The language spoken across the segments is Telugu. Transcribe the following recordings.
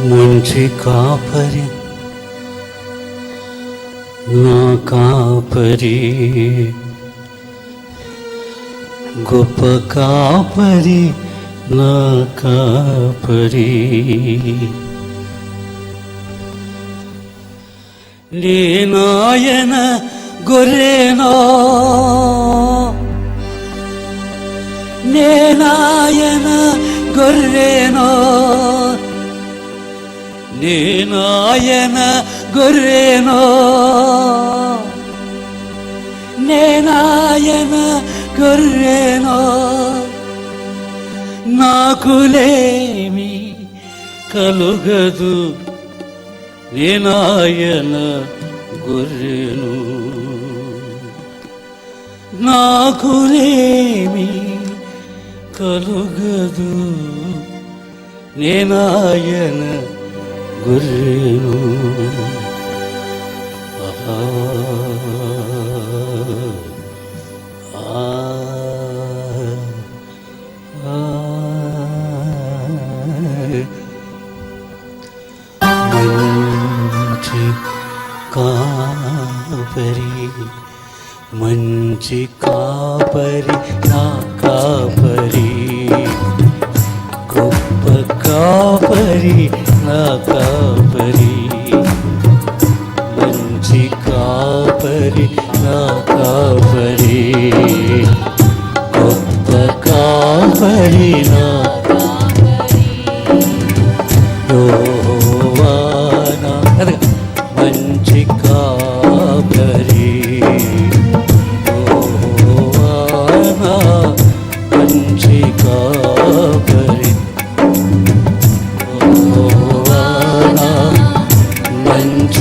మంచి కాపరి నా కాపరి గొప్ప కాపరి నా కాపరి నేనాయన గొర్రెనో నేనాయన గొర్రెనో నేనాయన గొర్రెనో నేనాయన గొర్రెనో నాకులేమి కలుగదు నేనాయన గొర్రెను నాకులేమి కలుగదు నేనాయన గొర్రెను. కాపరి మంచి కాపరి నా కాపరి గొప్ప కాపరి నా కా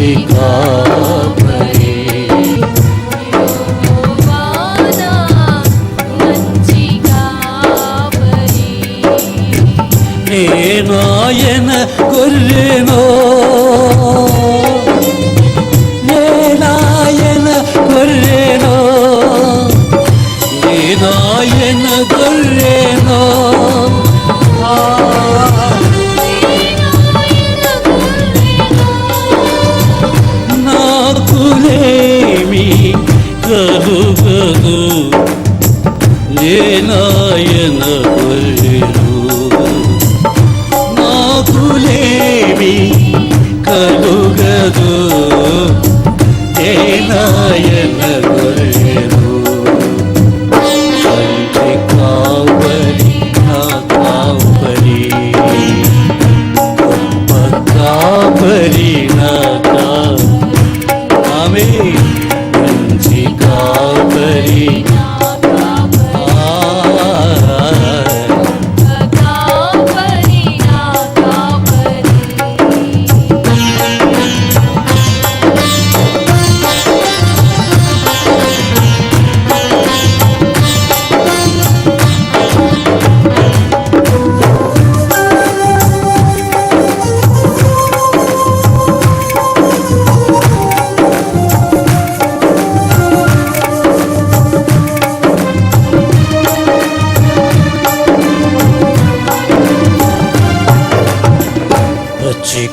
మంచి కలుగదు నేనాయన నాయన నాకులేమి కలుగదు.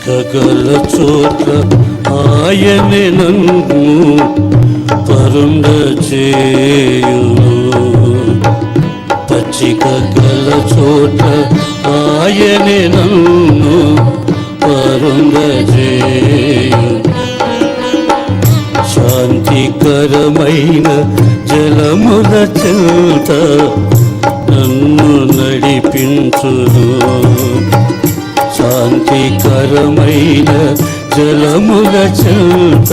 పచ్చిక చోట ఆయనే నన్ను పరుండ చేయును. పచ్చిక గల చోట ఆయనే నన్ను పరుండ చేయును. శాంతికరమైన జలముల చెంత నన్ను నడిపించును. శాంతికరమైన జలముల చెంత.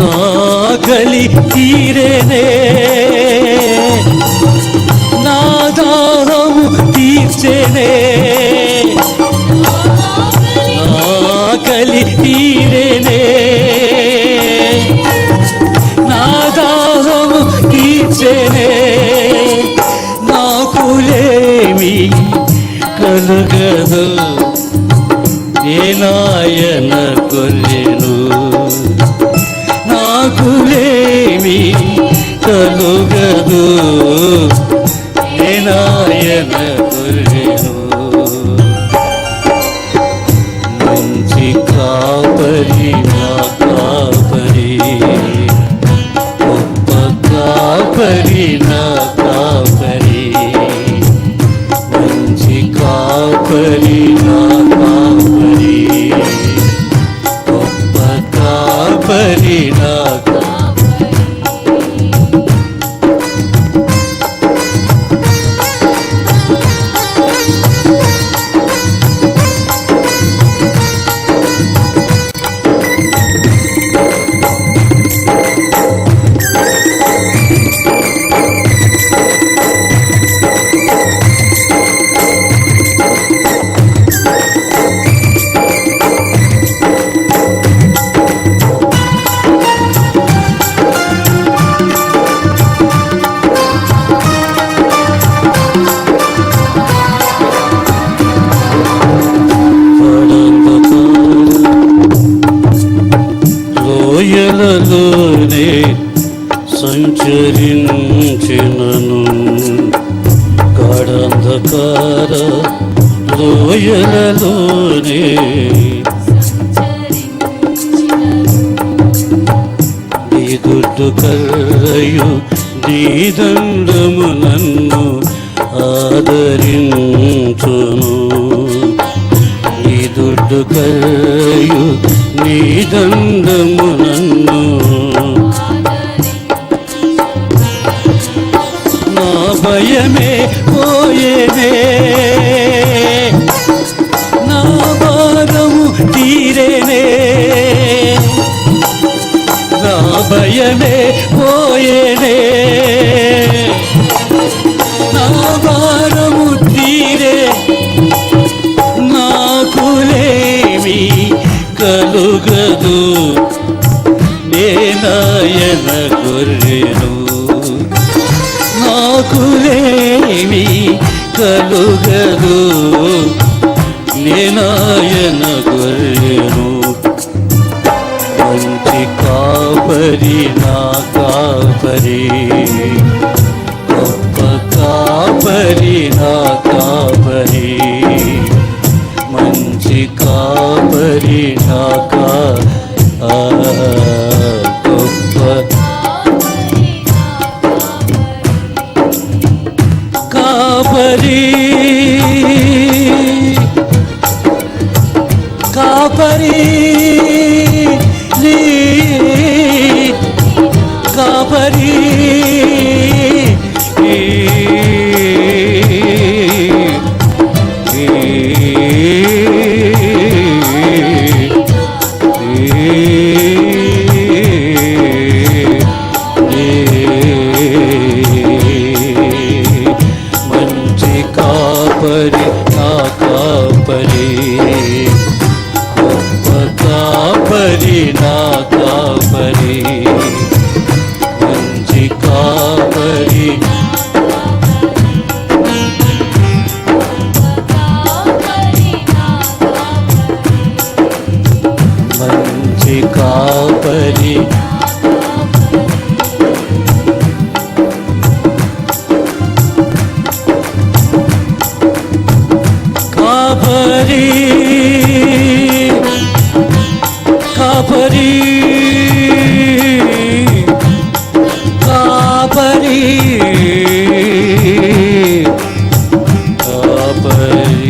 ఆకలి తీరేనే. నా దాహము తీర్చేనే. కలుగదు. ఏనాయన కొల్లెను. నాకులేమి కలుగదు. నాయన లోయలలోనే సంచరించినను. గాఢంధకార లోయలలోనే నీ దుడ్డు కర్రయు నీ దండము నన్ను ఆదరించును. నీ దుడ్డు కర్రయు నీ దండము నన్ను నా భయమే పోయేనే నా భారము తీరేనే. నా భయమే పోయేనే అడుగదు నేనాయన గొర్రెను మంచి కాపరి నా కాపరి. గొప్ప కాపరి నా కాపరి. మంచి కాపరి నా కా కాపరి కాపరి కాపరి కాపరి కాపరి